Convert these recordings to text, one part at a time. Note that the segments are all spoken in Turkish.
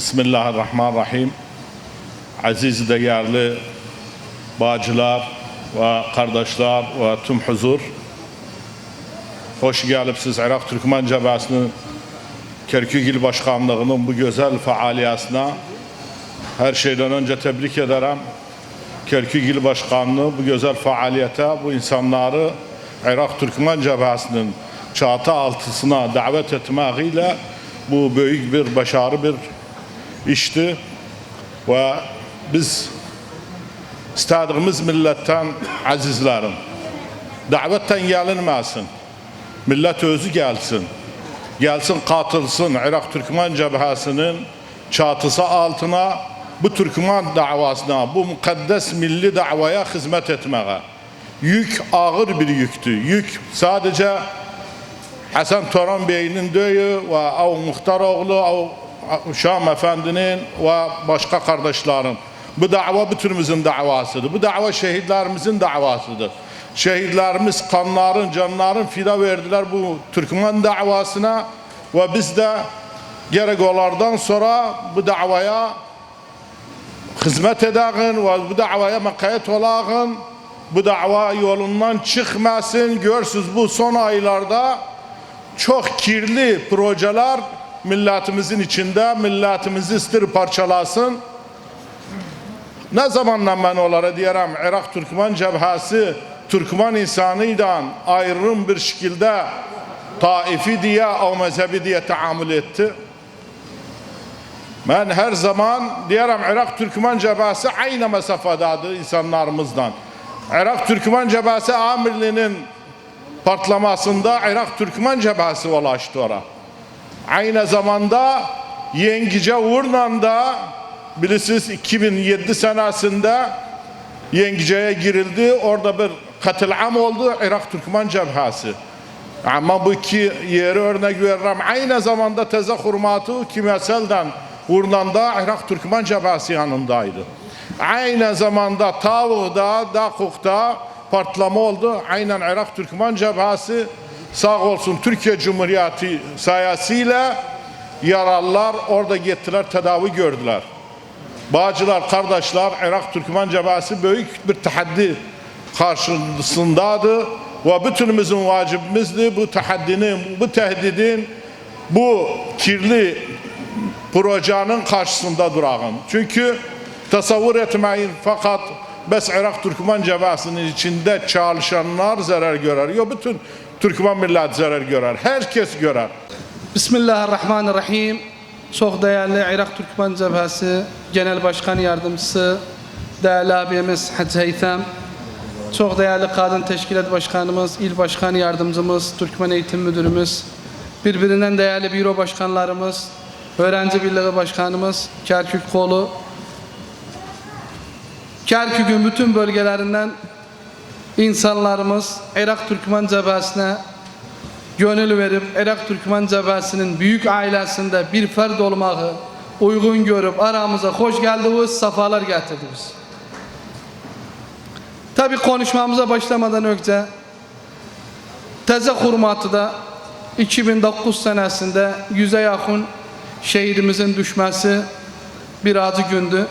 Bismillahirrahmanirrahim. Aziz değerli bacılar ve kardeşler ve tüm huzur. Hoş gelipsiz Irak Türkmen Cebesi'nin Kerkük İl Başkanlığı'nın bu güzel faaliyetine her şeyden önce tebrik ederim. Kerkük İl Başkanlığı bu güzel faaliyete bu insanları Irak Türkmen Cebesi'nin çatı altısına davet etmeğiyle bu büyük bir başarı bir işti ve biz istediğimiz milletten azizlerim davetten gelinmesin. Millet özü gelsin. Gelsin katılsın. Irak Türkmen Cebhası'nın çatısı altına bu Türkmen davasına bu mukaddes milli davaya hizmet etmeye yük ağır bir yüktü. Yük sadece Hasan Toran Bey'in döyü ve av Muhtaroğlu, av Şam Efendi'nin ve başka kardeşlerin. Bu dava bütünümüzün davasıdır. Bu dava şehitlerimizin davasıdır. Şehitlerimiz kanların, canların fida verdiler bu Türkmen davasına ve biz de gerek onlardan sonra bu davaya hizmet edəğin ve bu davaya makayet olağın bu dava yolundan çıkmasın. Görsüz bu son aylarda çok kirli projeler milletimizin içinde milletimizi istir parçalasın. Ne zamandan ben onlara diyelim Irak Türkmen cebhası Türkmen insanıyla ayrım bir şekilde taifi diye o mezhebi diye taamül etti. Ben her zaman diyelim Irak Türkmen cebhası aynı mesafedadır insanlarımızdan. Irak Türkmen cebhası amirliğinin patlamasında Irak Türkmen cebhası ulaştı oraya. Aynı zamanda Yengice Urnan da bilirsiniz 2007 senesinde Yengice'ye girildi. Orada bir katılam oldu Irak Türkmen cebhası. Ama bu iki yeri örnek veririm. Aynı zamanda teze hurmatı kimyaselden Urnan'da Irak Türkmen cebhası yanındaydı. Aynı zamanda Tavuk'da, Dakuk'ta patlama oldu. Aynen Irak Türkmen cebhası sağ olsun Türkiye Cumhuriyeti sayesinde yaralılar orada gittiler tedavi gördüler. Bağcılar kardeşler Irak Türkmen cebhası büyük bir tahaddi karşısındadır ve bütünümüzün vacibimizdi bu tahaddinin, bu tehdidin, bu kirli projenin karşısında durağın. Çünkü tasavvur etmeyin fakat Bes Irak Türkmen cebhasının içinde çalışanlar zarar görer. Yok bütün Türkmen millet zarar görer. Herkes görer. Bismillahirrahmanirrahim. Çok değerli Irak Türkmen Cebhası Genel Başkan Yardımcısı, değerli abimiz Hacı Heytham, çok değerli Kadın Teşkilat Başkanımız, İl Başkan Yardımcımız, Türkmen Eğitim Müdürümüz, birbirinden değerli büro başkanlarımız, Öğrenci Birliği Başkanımız, Kerkük Kolu, Kerkük'ün bütün bölgelerinden insanlarımız Irak Türkmen Cebhası'na gönül verip Irak Türkmen Cebhası'nın büyük ailesinde bir ferd olmayı uygun görüp aramıza hoş geldiniz, safalar getirdiniz. Tabi konuşmamıza başlamadan önce Teze Hurmatı'da 2009 senesinde yüze yakın şehidimizin düşmesi bir acı gündü.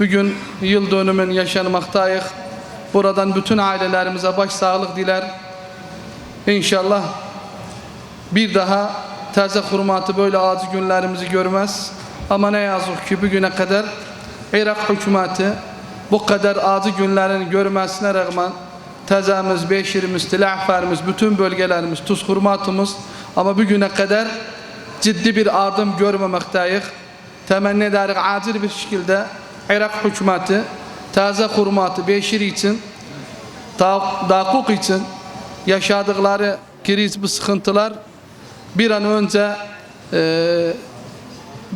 Bugün yıl dönümün yaşanmaktayız. Buradan bütün ailelerimize başsağlık diler. İnşallah bir daha taze hurmatı böyle acı günlerimizi görmez. Ama ne yazık ki bugüne kadar Irak hükümeti bu kadar acı günlerini görmesine rağmen tezemiz, beşirimiz, tilahferimiz, bütün bölgelerimiz, tuz hurmatımız ama bugüne kadar ciddi bir adım görmemekteyiz. Temenni ederiz acil bir şekilde Irak hükümeti taze hurmatı beşir için dakuk için yaşadıkları kriz bu sıkıntılar bir an önce e,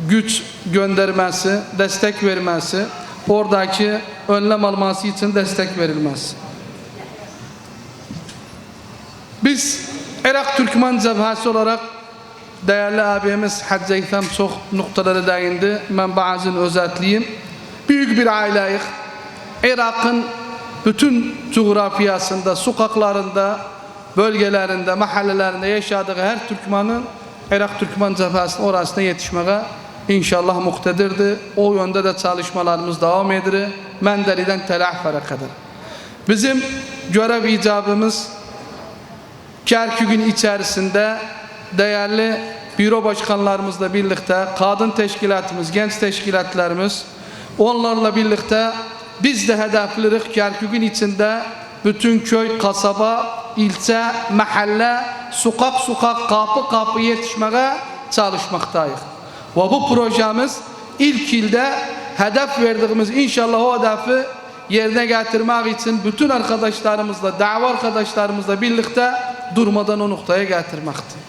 güç göndermesi, destek vermesi, oradaki önlem alması için destek verilmesi. Biz Irak Türkmen Cebhası olarak değerli abimiz Hacı Eytham çok noktalara değindi. Ben bazını özetleyeyim. Büyük bir aileyiz. Irak'ın bütün coğrafyasında, sokaklarında, bölgelerinde, mahallelerinde yaşadığı her Türkmanın Irak Türkmen Cebhası'nın orasına yetişmeye inşallah muhtedirdir. O yönde de çalışmalarımız devam edir. Mendeli'den telahfere kadar. Bizim görev icabımız Kerkük'ün içerisinde değerli büro başkanlarımızla birlikte kadın teşkilatımız, genç teşkilatlarımız onlarla birlikte biz de hedeflirik Kerkük'ün içinde bütün köy, kasaba, ilçe, mahalle, sokak sokak, kapı kapı yetişmeye çalışmaktayız. Ve bu projemiz ilk ilde hedef verdiğimiz inşallah o hedefi yerine getirmek için bütün arkadaşlarımızla, dava arkadaşlarımızla birlikte durmadan o noktaya getirmektir.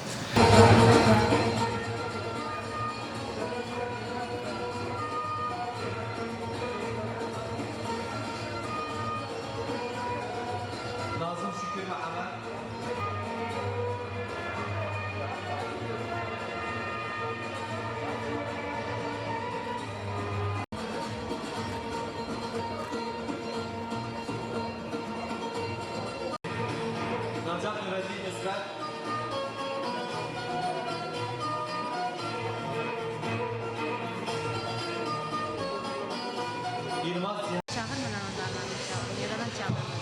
Nacat Nureddin Nusret. Yılmaz Cihan. Çağırmadan onlardan inşallah. Yaradan çağırmadan.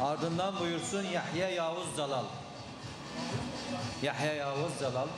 Ardından buyursun Yahya Yavuz Zalal. Yahya Yavuz Zalal.